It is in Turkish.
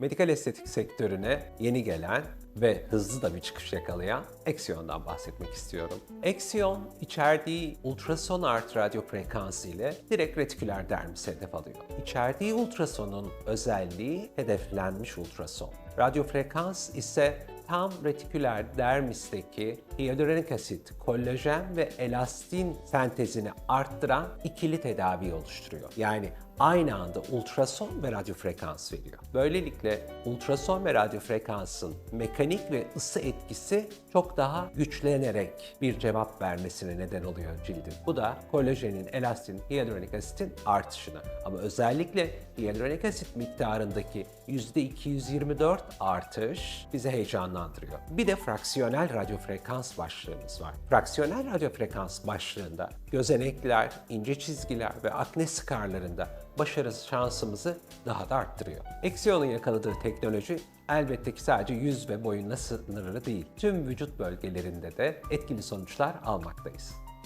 Medikal estetik sektörüne yeni gelen ve hızlı da bir çıkış yakalayan Exion'dan bahsetmek istiyorum. Exion içerdiği ultrason artı radyo frekansı ile direkt retiküler dermisi hedef alıyor. İçerdiği ultrasonun özelliği hedeflenmiş ultrason. Radyo frekans ise tam retiküler dermisteki hyaluronik asit, kollajen ve elastin sentezini arttıran ikili tedavi oluşturuyor. Yani aynı anda ultrason ve radyo frekans veriyor. Böylelikle ultrason ve radyo frekansın mekanik ve ısı etkisi çok daha güçlenerek bir cevap vermesine neden oluyor cildin. Bu da kolajenin, elastin, hyaluronik asitin artışına. Ama özellikle hyaluronik asit miktarındaki %224 artış bizi heyecanlandırıyor. Bir de fraksiyonel radyo frekans başlığımız var. Fraksiyonel radyo frekans başlığında gözenekler, ince çizgiler ve akne skarlarında başarı şansımızı daha da arttırıyor. Exion'un yakaladığı teknoloji elbette ki sadece yüz ve boyunla sınırlı değil. Tüm vücut bölgelerinde de etkili sonuçlar almaktayız.